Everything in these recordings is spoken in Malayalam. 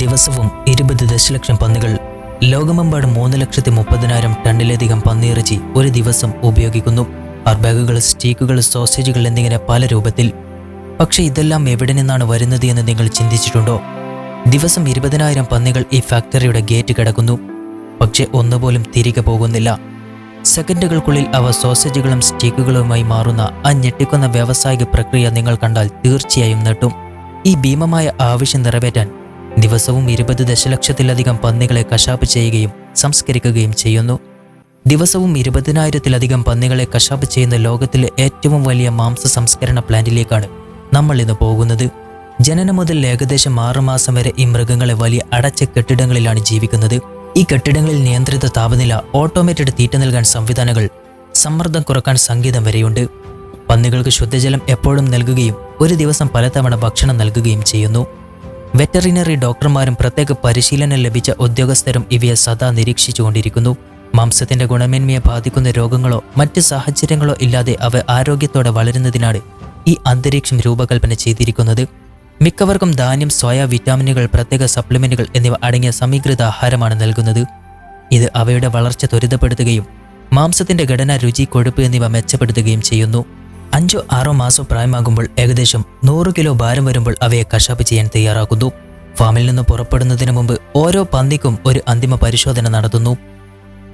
ദിവസവും ഇരുപത് ദശലക്ഷം പന്നികൾ. ലോകമെമ്പാടും മൂന്ന് ലക്ഷത്തി മുപ്പതിനായിരം ടണ്ണിലധികം പന്നിയിറച്ചി ഒരു ദിവസം ഉപയോഗിക്കുന്നു. അർബാഗുകൾ സ്റ്റീക്കുകൾ സോസേജുകൾ എന്നിങ്ങനെ പല രൂപത്തിൽ. പക്ഷേ ഇതെല്ലാം എവിടെ നിന്നാണ് വരുന്നത് എന്ന് നിങ്ങൾ ചിന്തിച്ചിട്ടുണ്ടോ? ദിവസം ഇരുപതിനായിരം പന്നികൾ ഈ ഫാക്ടറിയുടെ ഗേറ്റ് കിടക്കുന്നു. പക്ഷേ ഒന്നുപോലും തിരികെ പോകുന്നില്ല. സെക്കൻഡുകൾക്കുള്ളിൽ അവ സോസേജുകളും സ്റ്റീക്കുകളുമായി മാറുന്ന ആ ഞെട്ടിക്കുന്ന വ്യാവസായിക പ്രക്രിയ നിങ്ങൾ കണ്ടാൽ തീർച്ചയായും നെട്ടും ഈ ഭീമമായ ആവശ്യം നിറവേറ്റാൻ ദിവസവും ഇരുപത് ദശലക്ഷത്തിലധികം പന്നികളെ കശാപ്പ് ചെയ്യുകയും സംസ്കരിക്കുകയും ചെയ്യുന്നു. ദിവസവും ഇരുപതിനായിരത്തിലധികം പന്നികളെ കശാപ്പ് ചെയ്യുന്ന ലോകത്തിലെ ഏറ്റവും വലിയ മാംസ സംസ്കരണ പ്ലാന്റിലേക്കാണ് നമ്മൾ ഇന്ന് പോകുന്നത്. ജനനം മുതൽ ഏകദേശം ആറുമാസം വരെ ഈ മൃഗങ്ങളെ വലിയ അടച്ച കെട്ടിടങ്ങളിലാണ് ജീവിക്കുന്നത്. ഈ കെട്ടിടങ്ങളിൽ നിയന്ത്രിത താപനില ഓട്ടോമേറ്റഡ് തീറ്റ നൽകാൻ സംവിധാനങ്ങൾ സമ്മർദ്ദം കുറയ്ക്കാൻ സംഗീതം വരെയുണ്ട്. പന്നികൾക്ക് ശുദ്ധജലം എപ്പോഴും നൽകുകയും ഒരു ദിവസം പലതവണ ഭക്ഷണം നൽകുകയും ചെയ്യുന്നു. വെറ്ററിനറി ഡോക്ടർമാരും പ്രത്യേക പരിശീലനം ലഭിച്ച ഉദ്യോഗസ്ഥരും ഇവയെ സദാ നിരീക്ഷിച്ചുകൊണ്ടിരിക്കുന്നു. മാംസത്തിന്റെ ഗുണമേന്മയെ ബാധിക്കുന്ന രോഗങ്ങളോ മറ്റ് സാഹചര്യങ്ങളോ ഇല്ലാതെ അവ ആരോഗ്യത്തോടെ വളരുന്നതിനാണ് ഈ അന്തരീക്ഷം രൂപകൽപ്പന ചെയ്തിരിക്കുന്നത്. മിക്കവർക്കും ധാന്യം സോയ വിറ്റാമിനുകൾ പ്രത്യേക സപ്ലിമെന്റുകൾ എന്നിവ അടങ്ങിയ സമീകൃത ആഹാരമാണ് നൽകുന്നത്. ഇത് അവയുടെ വളർച്ച ത്വരിതപ്പെടുത്തുകയും മാംസത്തിന്റെ ഘടന രുചി കൊഴുപ്പ് എന്നിവ മെച്ചപ്പെടുത്തുകയും ചെയ്യുന്നു. അഞ്ചോ ആറോ മാസം പ്രായമാകുമ്പോൾ ഏകദേശം നൂറ് കിലോ ഭാരം വരുമ്പോൾ അവയെ കശാപ്പ് ചെയ്യാൻ തയ്യാറാക്കുന്നു. ഫാമിൽ നിന്ന് പുറപ്പെടുന്നതിന് മുമ്പ് ഓരോ പന്നിക്കും ഒരു അന്തിമ പരിശോധന നടത്തുന്നു.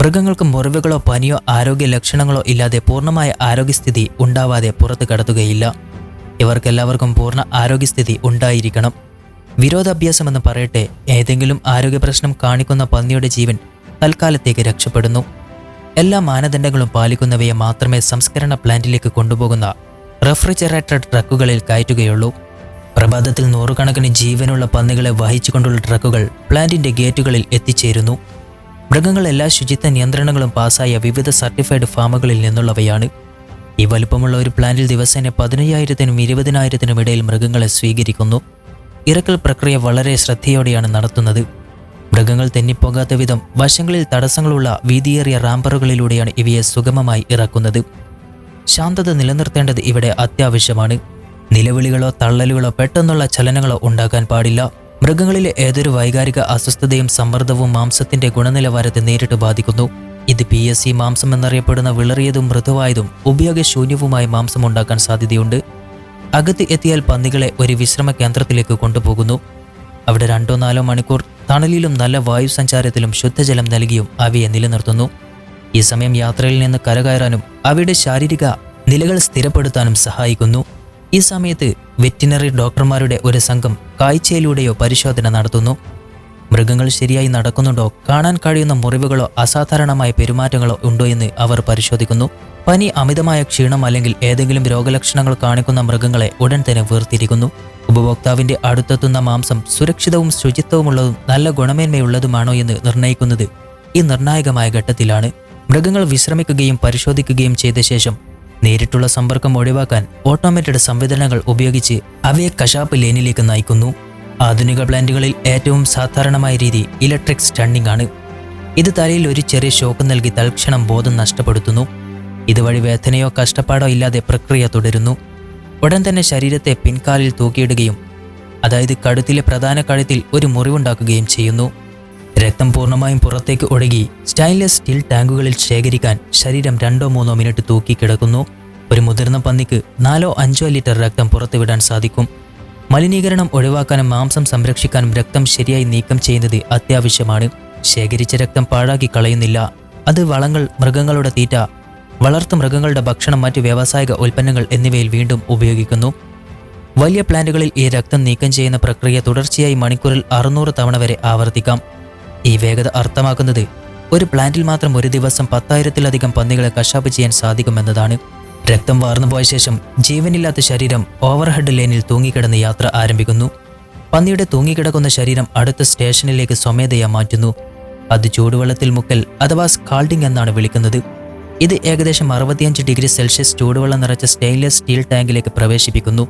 മൃഗങ്ങൾക്ക് മുറിവുകളോ പനിയോ ആരോഗ്യ ലക്ഷണങ്ങളോ ഇല്ലാതെ പൂർണമായ ആരോഗ്യസ്ഥിതി ഉണ്ടാവാതെ പുറത്ത് കടത്തുകയില്ല. ഇവർക്കെല്ലാവർക്കും പൂർണ ആരോഗ്യസ്ഥിതി ഉണ്ടായിരിക്കണം. വിരോധാഭ്യാസം എന്ന് പറയട്ടെ ഏതെങ്കിലും ആരോഗ്യ പ്രശ്നം കാണിക്കുന്ന പന്നിയുടെ ജീവൻ തൽക്കാലത്തേക്ക് രക്ഷപ്പെടുന്നു. എല്ലാ മാനദണ്ഡങ്ങളും പാലിക്കുന്നവയെ മാത്രമേ സംസ്കരണ പ്ലാന്റിലേക്ക് കൊണ്ടുപോകുന്ന റെഫ്രിജറേറ്റഡ് ട്രക്കുകളിൽ കയറ്റുകയുള്ളൂ. പ്രഭാതത്തിൽ നൂറുകണക്കിന് ജീവനുള്ള പന്നികളെ വഹിച്ചുകൊണ്ടുള്ള ട്രക്കുകൾ പ്ലാന്റിന്റെ ഗേറ്റുകളിൽ എത്തിച്ചേരുന്നു. മൃഗങ്ങൾ എല്ലാ ശുചിത്വ നിയന്ത്രണങ്ങളും പാസായ വിവിധ സർട്ടിഫൈഡ് ഫാമുകളിൽ നിന്നുള്ളവയാണ്. ഈ വലുപ്പമുള്ള ഒരു പ്ലാന്റിൽ ദിവസേന പതിനയ്യായിരത്തിനും ഇരുപതിനായിരത്തിനും ഇടയിൽ മൃഗങ്ങളെ സ്വീകരിക്കുന്നു. ഇറക്കൽ പ്രക്രിയ വളരെ ശ്രദ്ധയോടെയാണ് നടത്തുന്നത്. മൃഗങ്ങൾ തെന്നിപ്പോകാത്ത വിധം വശങ്ങളിൽ തടസ്സങ്ങളുള്ള വീതിയേറിയ റാമ്പറുകളിലൂടെയാണ് ഇവയെ സുഗമമായി ഇറക്കുന്നത്. ശാന്തത നിലനിർത്തേണ്ടത് ഇവിടെ അത്യാവശ്യമാണ്. നിലവിളികളോ തള്ളലുകളോ പെട്ടെന്നുള്ള ചലനങ്ങളോ ഉണ്ടാക്കാൻ പാടില്ല. മൃഗങ്ങളിലെ ഏതൊരു വൈകാരിക അസ്വസ്ഥതയും സമ്മർദ്ദവും മാംസത്തിന്റെ ഗുണനിലവാരത്തെ നേരിട്ട് ബാധിക്കുന്നു. ഇത് പി എസ് സി മാംസം എന്നറിയപ്പെടുന്ന വിളറിയതും മൃദുവായതും ഉപയോഗശൂന്യവുമായ മാംസം ഉണ്ടാക്കാൻ സാധ്യതയുണ്ട്. അകത്ത് എത്തിയാൽ പന്നികളെ ഒരു വിശ്രമ കേന്ദ്രത്തിലേക്ക് കൊണ്ടുപോകുന്നു. അവിടെ രണ്ടോ നാലോ മണിക്കൂർ തണലിലും നല്ല വായു സഞ്ചാരത്തിലും ശുദ്ധജലം നൽകിയും അവയെ നിലനിർത്തുന്നു. ഈ സമയം യാത്രയിൽ നിന്ന് കരകയറാനും അവയുടെ ശാരീരിക നിലകൾ സ്ഥിരപ്പെടുത്താനും സഹായിക്കുന്നു. ഈ സമയത്ത് വെറ്റിനറി ഡോക്ടർമാരുടെ ഒരു സംഘം കാഴ്ചയിലൂടെയോ പരിശോധന നടത്തുന്നു. മൃഗങ്ങൾ ശരിയായി നടക്കുന്നുണ്ടോ? കാണാൻ കഴിയുന്ന മുറിവുകളോ അസാധാരണമായ പെരുമാറ്റങ്ങളോ ഉണ്ടോ എന്ന് അവർ പരിശോധിക്കുന്നു. പനി അമിതമായ ക്ഷീണം അല്ലെങ്കിൽ ഏതെങ്കിലും രോഗലക്ഷണങ്ങൾ കാണിക്കുന്ന മൃഗങ്ങളെ ഉടൻ തന്നെ വേർതിരിക്കുന്നു. ഉപഭോക്താവിന്റെ അടുത്തെത്തുന്ന മാംസം സുരക്ഷിതവും ശുചിത്വമുള്ളതും നല്ല ഗുണമേന്മയുള്ളതുമാണോ എന്ന് നിർണയിക്കുന്നത് ഈ നിർണായകമായ ഘട്ടത്തിലാണ്. മൃഗങ്ങൾ വിശ്രമിക്കുകയും പരിശോധിക്കുകയും ചെയ്ത ശേഷം നേരിട്ടുള്ള സമ്പർക്കം ഒഴിവാക്കാൻ ഓട്ടോമേറ്റഡ് സംവിധാനങ്ങൾ ഉപയോഗിച്ച് അവയെ കശാപ്പ് ലേനിലേക്ക് നയിക്കുന്നു. ആധുനിക പ്ലാന്റുകളിൽ ഏറ്റവും സാധാരണമായ രീതി ഇലക്ട്രിക് സ്റ്റണ്ണിംഗ് ആണ്. ഇത് തലയിൽ ഒരു ചെറിയ ഷോക്ക് നൽകി തൽക്ഷണം ബോധം നഷ്ടപ്പെടുത്തുന്നു. ഇതുവഴി വേദനയോ കഷ്ടപ്പാടോ ഇല്ലാതെ പ്രക്രിയ തുടരുന്നു. ഉടൻ തന്നെ ശരീരത്തെ പിൻകാലിൽ തൂക്കിയിടുകയും അതായത് കഴുത്തിലെ പ്രധാന കഴുത്തിൽ ഒരു മുറിവുണ്ടാക്കുകയും ചെയ്യുന്നു. രക്തം പൂർണമായും പുറത്തേക്ക് ഒഴുകി സ്റ്റൈൻലെസ് സ്റ്റീൽ ടാങ്കുകളിൽ ശേഖരിക്കാൻ ശരീരം രണ്ടോ മൂന്നോ മിനിറ്റ് തൂക്കി കിടക്കുന്നു ഒരു മുതിർന്ന പന്നിക്ക് നാലോ അഞ്ചോ ലിറ്റർ രക്തം പുറത്തുവിടാൻ സാധിക്കും. മലിനീകരണം ഒഴിവാക്കാനും മാംസം സംരക്ഷിക്കാനും രക്തം ശരിയായി നീക്കം ചെയ്യുന്നത് അത്യാവശ്യമാണ്. ശേഖരിച്ച രക്തം പാഴാക്കി കളയുന്നില്ല. അത് വളങ്ങൾ മൃഗങ്ങളുടെ തീറ്റ വളർത്തു മൃഗങ്ങളുടെ ഭക്ഷണം മറ്റ് വ്യാവസായിക ഉൽപ്പന്നങ്ങൾ എന്നിവയിൽ വീണ്ടും ഉപയോഗിക്കുന്നു. വലിയ പ്ലാന്റുകളിൽ ഈ രക്തം നീക്കം ചെയ്യുന്ന പ്രക്രിയ തുടർച്ചയായി മണിക്കൂറിൽ അറുന്നൂറ് തവണ വരെ ആവർത്തിക്കാം. ഈ വേഗത അർത്ഥമാക്കുന്നത് ഒരു പ്ലാന്റിൽ മാത്രം ഒരു ദിവസം പത്തായിരത്തിലധികം പന്നികളെ കശാപ്പ് ചെയ്യാൻ സാധിക്കുമെന്നതാണ്. രക്തം വാർന്നു പോയ ശേഷം ജീവനില്ലാത്ത ശരീരം ഓവർഹെഡ് ലൈനിൽ തൂങ്ങിക്കിടന്ന് യാത്ര ആരംഭിക്കുന്നു. പന്നിയുടെ തൂങ്ങിക്കിടക്കുന്ന ശരീരം അടുത്ത സ്റ്റേഷനിലേക്ക് സ്വമേധയാ മാറ്റുന്നു. അത് ചൂടുവെള്ളത്തിൽ മുക്കൽ അഥവാ സ്കാൾഡിംഗ് എന്നാണ് വിളിക്കുന്നത്. ഇത് ഏകദേശം അറുപത്തിയഞ്ച് ഡിഗ്രി സെൽഷ്യസ് ചൂടുവെള്ളം നിറച്ച സ്റ്റെയിൻലെസ് സ്റ്റീൽ ടാങ്കിലേക്ക് പ്രവേശിപ്പിക്കുന്നു.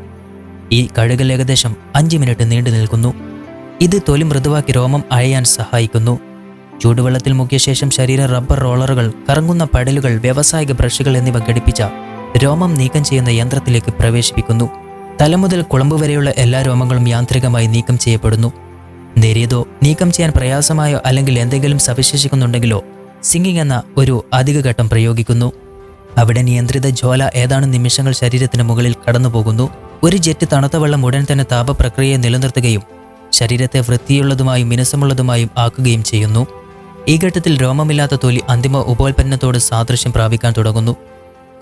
ഈ കഴുകൽ ഏകദേശം അഞ്ച് മിനിറ്റ് നീണ്ടു നിൽക്കുന്നു. ഇത് തൊലി മൃദുവാക്കി രോമം അയയാൻ സഹായിക്കുന്നു. ചൂടുവെള്ളത്തിൽ മുക്കിയ ശേഷം ശരീര റബ്ബർ റോളറുകൾ കറങ്ങുന്ന പടലുകൾ വ്യാവസായിക ബ്രഷുകൾ എന്നിവ ഘടിപ്പിച്ച രോമം നീക്കം ചെയ്യുന്ന യന്ത്രത്തിലേക്ക് പ്രവേശിപ്പിക്കുന്നു. തലമുതൽ കുളമ്പ് വരെയുള്ള എല്ലാ രോമങ്ങളും യാന്ത്രികമായി നീക്കം ചെയ്യപ്പെടുന്നു. നേരിയതോ നീക്കം ചെയ്യാൻ പ്രയാസമായോ അല്ലെങ്കിൽ എന്തെങ്കിലും സവിശേഷിക്കുന്നുണ്ടെങ്കിലോ സിംഗിങ് എന്ന ഒരു അധിക ഘട്ടം പ്രയോഗിക്കുന്നു. അവിടെ നിയന്ത്രിത ജ്വാല ഏതാനും നിമിഷങ്ങൾ ശരീരത്തിന് മുകളിൽ കടന്നുപോകുന്നു. ഒരു ജെറ്റ് തണുത്ത വെള്ളം ഉടൻ തന്നെ താപപ്രക്രിയയെ നിലനിർത്തുകയും ശരീരത്തെ വൃത്തിയുള്ളതുമായും മിനുസമുള്ളതുമായും ആക്കുകയും ചെയ്യുന്നു. ഈ ഘട്ടത്തിൽ രോമമില്ലാത്ത തൊലി അന്തിമ ഉപോൽപ്പന്നത്തോട് സാദൃശ്യം പ്രാപിക്കാൻ തുടങ്ങുന്നു.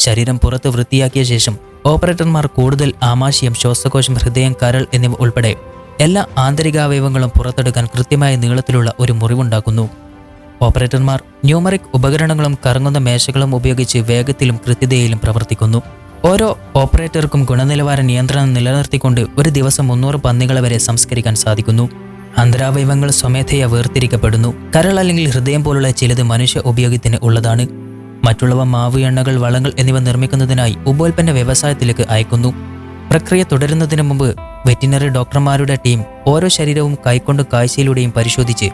ശരീരം പുറത്ത് വൃത്തിയാക്കിയ ശേഷം ഓപ്പറേറ്റർമാർ കൂടുതൽ ആമാശയം ശ്വാസകോശം ഹൃദയം കരൾ എന്നിവ ഉൾപ്പെടെ എല്ലാ ആന്തരികാവയവങ്ങളും പുറത്തെടുക്കാൻ കൃത്യമായ നീളത്തിലുള്ള ഒരു മുറിവുണ്ടാക്കുന്നു. ഓപ്പറേറ്റർമാർ ന്യൂമറിക് ഉപകരണങ്ങളും കറങ്ങുന്ന മേശകളും ഉപയോഗിച്ച് വേഗത്തിലും കൃത്യതയിലും പ്രവർത്തിക്കുന്നു. ഓരോ ഓപ്പറേറ്റർക്കും ഗുണനിലവാര നിയന്ത്രണം നിലനിർത്തിക്കൊണ്ട് ഒരു ദിവസം മുന്നൂറ് പന്നികളെ വരെ സംസ്കരിക്കാൻ സാധിക്കുന്നു. അന്തരാവയവങ്ങൾ സ്വമേധയാ വേർതിരിക്കപ്പെടുന്നു. കരൾ അല്ലെങ്കിൽ ഹൃദയം പോലുള്ള ചിലത് മനുഷ്യ ഉപയോഗത്തിന് ഉള്ളതാണ്. മറ്റുള്ളവ മാവ് എണ്ണകൾ വളങ്ങൾ എന്നിവ നിർമ്മിക്കുന്നതിനായി ഉപോൽപ്പന്ന വ്യവസായത്തിലേക്ക് അയക്കുന്നു. പ്രക്രിയ തുടരുന്നതിന് മുമ്പ് വെറ്റിനറി ഡോക്ടർമാരുടെ ടീം ഓരോ ശരീരവും കൈക്കൊണ്ട് കാഴ്ചയിലൂടെയും പരിശോധിച്ച്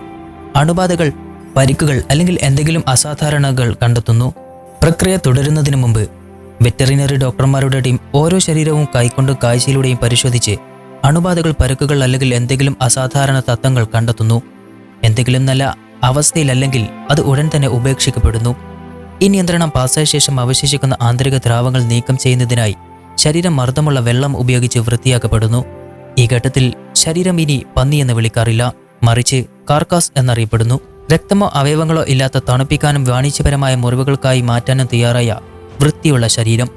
അണുബാധകൾ പരിക്കുകൾ അല്ലെങ്കിൽ എന്തെങ്കിലും അസാധാരണകൾ കണ്ടെത്തുന്നു. പ്രക്രിയ തുടരുന്നതിന് മുമ്പ് വെറ്ററിനറി ഡോക്ടർമാരുടെ ടീം ഓരോ ശരീരവും കൈക്കൊണ്ട് കാഴ്ചയിലൂടെയും പരിശോധിച്ച് അണുബാധകൾ പരുക്കുകൾ അല്ലെങ്കിൽ എന്തെങ്കിലും അസാധാരണ തത്വങ്ങൾ കണ്ടെത്തുന്നു. എന്തെങ്കിലും നല്ല അവസ്ഥയിലല്ലെങ്കിൽ അത് ഉടൻ തന്നെ ഉപേക്ഷിക്കപ്പെടുന്നു. ഈ നിയന്ത്രണം പാസ്സായ ശേഷം അവശേഷിക്കുന്ന ആന്തരിക ദ്രാവങ്ങൾ നീക്കം ചെയ്യുന്നതിനായി ശരീരം മർദ്ദമുള്ള വെള്ളം ഉപയോഗിച്ച് വൃത്തിയാക്കപ്പെടുന്നു. ഈ ഘട്ടത്തിൽ ശരീരം ഇനി പന്നി എന്ന് വിളിക്കാറില്ല. മറിച്ച് കാർക്കാസ് എന്നറിയപ്പെടുന്നു. രക്തമോ അവയവങ്ങളോ ഇല്ലാത്ത തണുപ്പിക്കാനും വാണിജ്യപരമായ മുറിവുകൾക്കായി മാറ്റാനും തയ്യാറായ വൃത്തിയുള്ള ശരീരം.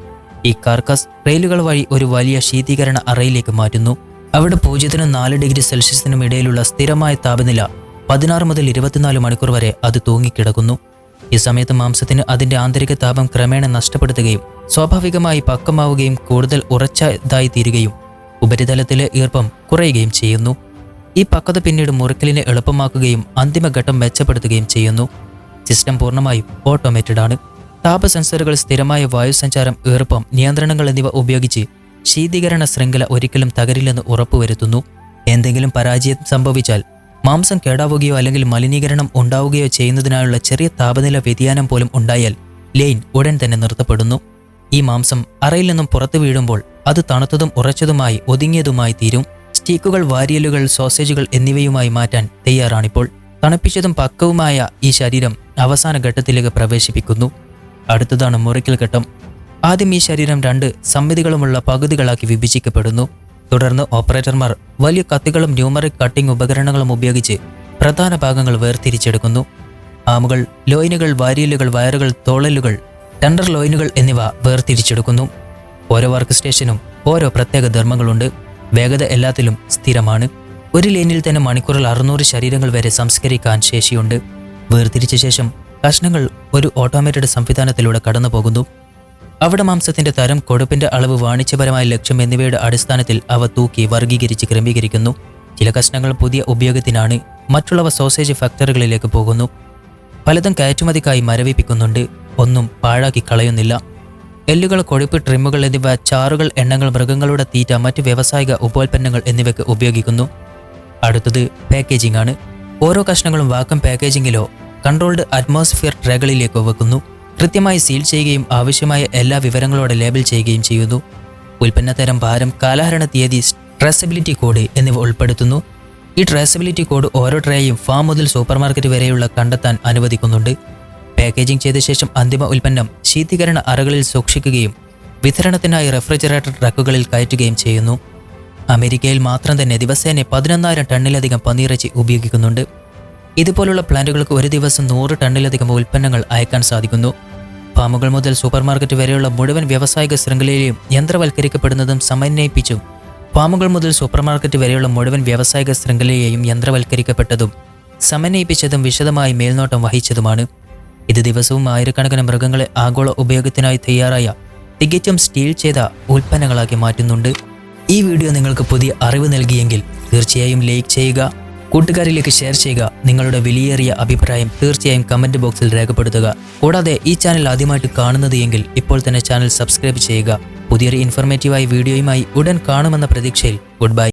ഈ കാർക്കസ് റെയിലുകൾ വഴി ഒരു വലിയ ശീതീകരണ അറയിലേക്ക് മാറ്റുന്നു. അവിടെ പൂജ്യത്തിനും നാല് ഡിഗ്രി സെൽഷ്യസിനും ഇടയിലുള്ള സ്ഥിരമായ താപനില പതിനാറ് മുതൽ ഇരുപത്തിനാല് മണിക്കൂർ വരെ അത് തൂങ്ങിക്കിടക്കുന്നു. ഈ സമയത്ത് മാംസത്തിന് അതിന്റെ ആന്തരിക താപം ക്രമേണ നഷ്ടപ്പെടുത്തുകയും സ്വാഭാവികമായി പക്കമാവുകയും കൂടുതൽ ഉറച്ചതായി തീരുകയും ഉപരിതലത്തിലെ ഈർപ്പം കുറയുകയും ചെയ്യുന്നു. ഈ പക്വത പിന്നീട് മുറിക്കലിനെ എളുപ്പമാക്കുകയും അന്തിമഘട്ടം മെച്ചപ്പെടുത്തുകയും ചെയ്യുന്നു. സിസ്റ്റം പൂർണമായും ഓട്ടോമേറ്റഡ് ആണ്. താപ സെൻസറുകൾ സ്ഥിരമായ വായുസഞ്ചാരം ഈർപ്പം നിയന്ത്രണങ്ങൾ എന്നിവ ഉപയോഗിച്ച് ശീതീകരണ ശൃംഖല ഒരിക്കലും തകരില്ലെന്ന് ഉറപ്പുവരുത്തുന്നു. എന്തെങ്കിലും പരാജയം സംഭവിച്ചാൽ മാംസം കേടാവുകയോ അല്ലെങ്കിൽ മലിനീകരണം ഉണ്ടാവുകയോ ചെയ്യുന്നതിനായുള്ള ചെറിയ താപനില വ്യതിയാനം പോലും ഉണ്ടായാൽ ലെയിൻ ഉടൻ തന്നെ നിർത്തപ്പെടുന്നു. ഈ മാംസം അറയിൽ നിന്നും പുറത്തു വീഴുമ്പോൾ അത് തണുത്തതും ഉറച്ചതുമായി ഒതുങ്ങിയതുമായി തീരും. സ്റ്റീക്കുകൾ വാരിയലുകൾ സോസേജുകൾ എന്നിവയുമായി മാറ്റാൻ തയ്യാറാണിപ്പോൾ. തണുപ്പിച്ചതും പക്കവുമായ ഈ ശരീരം അവസാന ഘട്ടത്തിലേക്ക് പ്രവേശിപ്പിക്കുന്നു. അടുത്തതാണ് മുറിക്കൽ ഘട്ടം. ആദ്യം ഈ ശരീരം രണ്ട് സമ്മിതികളുമുള്ള പകുതികളാക്കി വിഭജിക്കപ്പെടുന്നു. തുടർന്ന് ഓപ്പറേറ്റർമാർ വലിയ കത്തികളും ന്യൂമറിക് കട്ടിംഗ് ഉപകരണങ്ങളും ഉപയോഗിച്ച് പ്രധാന ഭാഗങ്ങൾ വേർതിരിച്ചെടുക്കുന്നു. ആമുകൾ ലോയിനുകൾ വാരിയലുകൾ വയറുകൾ തോളലുകൾ ടെൻഡർ ലോയിനുകൾ എന്നിവ വേർതിരിച്ചെടുക്കുന്നു. ഓരോ വർക്ക് സ്റ്റേഷനും ഓരോ പ്രത്യേക ധർമ്മങ്ങളുണ്ട്. വേഗത എല്ലാത്തിലും സ്ഥിരമാണ്. ഒരു ലൈനിൽ തന്നെ മണിക്കൂറിൽ അറുന്നൂറ് ശരീരങ്ങൾ വരെ സംസ്കരിക്കാൻ ശേഷിയുണ്ട്. വേർതിരിച്ച ശേഷം കഷ്ണങ്ങൾ ഒരു ഓട്ടോമേറ്റഡ് സംവിധാനത്തിലൂടെ കടന്നു പോകുന്നു അവിടെ മാംസത്തിന്റെ തരം കൊടുപ്പിന്റെ അളവ് വാണിജ്യപരമായ ലക്ഷ്യം എന്നിവയുടെ അടിസ്ഥാനത്തിൽ അവ തൂക്കി വർഗീകരിച്ച് ക്രമീകരിക്കുന്നു. ചില കഷ്ണങ്ങൾ പുതിയ ഉപയോഗത്തിനാണ് മറ്റുള്ളവ സോസേജ് ഫാക്ടറികളിലേക്ക് പോകുന്നു. പലതും കയറ്റുമതിക്കായി മരവിപ്പിക്കുന്നുണ്ട് ഒന്നും പാഴാക്കി കളയുന്നില്ല. എല്ലുകൾ കൊഴുപ്പ് ട്രിമ്മുകൾ എന്നിവ ചാറുകൾ എണ്ണങ്ങൾ മൃഗങ്ങളുടെ തീറ്റ മറ്റ് വ്യാവസായിക ഉപോൽപ്പന്നങ്ങൾ എന്നിവയ്ക്ക് ഉപയോഗിക്കുന്നു. അടുത്തത് പാക്കേജിംഗ് ആണ്. ഓരോ കഷ്ണങ്ങളും വാക്കം പാക്കേജിങ്ങിലോ കൺട്രോൾഡ് അറ്റ്മോസ്ഫിയർ ട്രേകളിലേക്കോ വെക്കുന്നു. കൃത്യമായി സീൽ ചെയ്യുകയും ആവശ്യമായ എല്ലാ വിവരങ്ങളോടെ ലേബൽ ചെയ്യുകയും ചെയ്യുന്നു. ഉൽപ്പന്നതരം ഭാരം കാലഹരണ തീയതി ട്രേസബിലിറ്റി കോഡ് എന്നിവ ഉൾപ്പെടുത്തുന്നു. ഈ ട്രേസബിലിറ്റി കോഡ് ഓരോ ട്രേയും ഫാം മുതൽ സൂപ്പർമാർക്കറ്റ് വരെയുള്ള കണ്ടെത്താൻ അനുവദിക്കുന്നുണ്ട്. പാക്കേജിംഗ് ചെയ്ത ശേഷം അന്തിമ ഉൽപ്പന്നം ശീതീകരണ അറകളിൽ സൂക്ഷിക്കുകയും വിതരണത്തിനായി റെഫ്രിജറേറ്റർ ട്രക്കുകളിൽ കയറ്റുകയും ചെയ്യുന്നു. അമേരിക്കയിൽ മാത്രം തന്നെ ദിവസേന പതിനൊന്നായിരം ടണ്ണിലധികം പന്നിയിറച്ചി ഉപയോഗിക്കുന്നുണ്ട്. ഇതുപോലുള്ള പ്ലാന്റുകൾക്ക് ഒരു ദിവസം നൂറ് ടണ്ണിലധികം ഉൽപ്പന്നങ്ങൾ അയക്കാൻ സാധിക്കുന്നു. ഫാമുകൾ മുതൽ സൂപ്പർമാർക്കറ്റ് വരെയുള്ള മുഴുവൻ വ്യാവസായിക ശൃംഖലയിലെയും യന്ത്രവൽക്കരിക്കപ്പെടുന്നതും സമന്വയിപ്പിച്ചും ഫാമുകൾ മുതൽ സൂപ്പർമാർക്കറ്റ് വരെയുള്ള മുഴുവൻ വ്യാവസായിക ശൃംഖലയെയും യന്ത്രവൽക്കരിക്കപ്പെട്ടതും സമന്വയിപ്പിച്ചതും വിശദമായി മേൽനോട്ടം വഹിച്ചതുമാണ്. ഇത് ദിവസവും ആയിരക്കണക്കിന് മൃഗങ്ങളെ ആഗോള ഉപയോഗത്തിനായി തയ്യാറായ തികച്ചും സ്റ്റീൽ ചെയ്ത ഉൽപ്പന്നങ്ങളാക്കി മാറ്റുന്നുണ്ട്. ഈ വീഡിയോ നിങ്ങൾക്ക് പുതിയ അറിവ് നൽകിയെങ്കിൽ തീർച്ചയായും ലൈക്ക് ചെയ്യുക കൂട്ടുകാരിലേക്ക് ഷെയർ ചെയ്യുക. നിങ്ങളുടെ വിലയേറിയ അഭിപ്രായം തീർച്ചയായും കമന്റ് ബോക്സിൽ രേഖപ്പെടുത്തുക. കൂടാതെ ഈ ചാനൽ ആദ്യമായിട്ട് കാണുന്നത് എങ്കിൽ ഇപ്പോൾ തന്നെ ചാനൽ സബ്സ്ക്രൈബ് ചെയ്യുക. പുതിയൊരു ഇൻഫർമേറ്റീവായ വീഡിയോയുമായി ഉടൻ കാണുമെന്ന പ്രതീക്ഷയിൽ ഗുഡ് ബൈ